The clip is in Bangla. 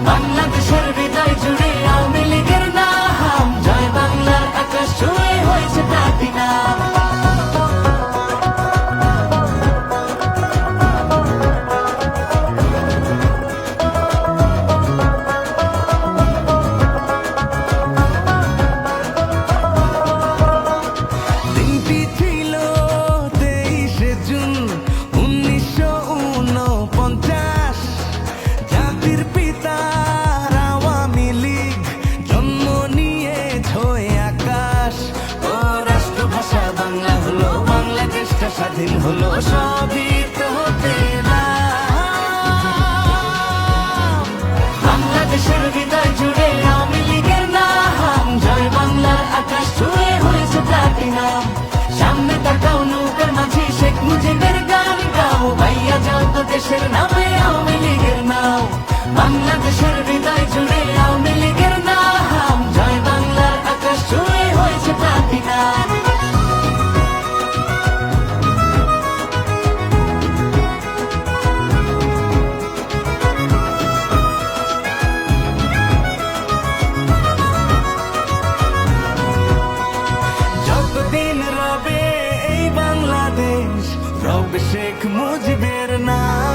বাংলাদেশের হৃদয় জুড়ে আওয়ামী লীগের নাম জয় বাংলার আকাশ ছুঁয়ে হয়েছে প্লাটিনা দিনটি স্বাধীন হলো সবই তো বাংলাদেশের হৃদয় জুড়ে আওয়ামী লীগের নাম জয় বাংলার আকাশ ছুঁয়ে হয়েছে প্লাটিনাম। সামনে তাকাও নৌকার মাঝে, শেখ মুজিবের গান গাও। ভাইয়া যাও তো দেশের নামে আওয়ামী লীগের নাও। বাংলাদেশের শেখ মুজিবের নাম।